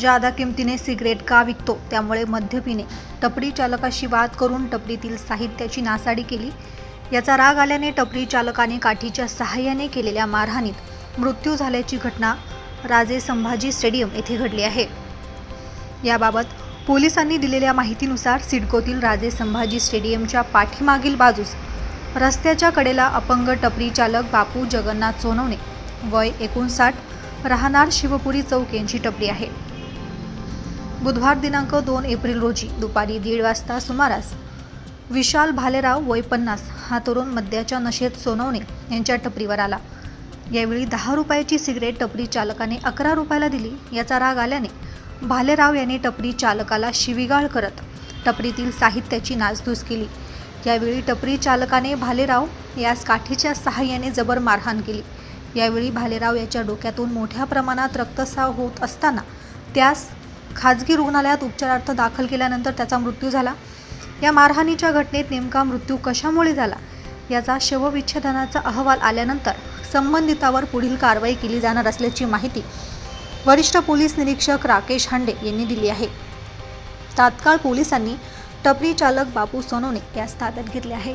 ज्यादा किमतीने सिगरेट का विकतो? त्यामुळे मद्य पिणे टपरी चालकाशी वाद करून टपरीतील साहित्याची नासाडी केली. याचा राग आल्याने टपरी चालकाने काठीच्या सहाय्याने केलेल्या मारहाणीत मृत्यू झाल्याची घटना राजे संभाजी स्टेडियम येथे घडली आहे. याबाबत पोलिसांनी दिलेल्या माहितीनुसार सिडकोतील राजे संभाजी स्टेडियमच्या पाठीमागील बाजूस रस्त्याच्या कडेला अपंग टपरी चालक बापू जगन्नाथ सोनवणे वय एकोणसाठ राहणार शिवपुरी चौक यांची टपरी आहे. बुधवार दिनांक दोन एप्रिल रोजी दुपारी दीड वाजता सुमारास विशाल भालेराव वय पन्नास हा तरुण मद्याच्या नशेत सोनवणे यांच्या टपरीवर आला. यावेळी दहा रुपयाची सिगरेट टपरी चालकाने अकरा रुपयाला दिली. याचा राग आल्याने भालेराव यांनी टपरी चालकाला शिवीगाळ करत टपरीतील साहित्याची नासधूस केली. यावेळी टपरी चालकाने भालेराव यास काठीच्या सहाय्याने जबर मारहाण केली. यावेळी भालेराव याच्या डोक्यातून मोठ्या प्रमाणात रक्तस्राव होत असताना त्यास खाजगी रुग्णालयात उपचारार्थ दाखल केल्यानंतर त्याचा मृत्यू झाला. या मारहाणीच्या घटनेत नेमका मृत्यू कशामुळे झाला याचा शवविच्छेदनाचा अहवाल आल्यानंतर संबंधितावर पुढील कारवाई केली जाणार असल्याची माहिती वरिष्ठ पोलीस निरीक्षक राकेश हांडे यांनी दिली आहे. तात्काळ पोलिसांनी टपरी चालक बापू सोनवणे यास ताब्यात घेतले आहे.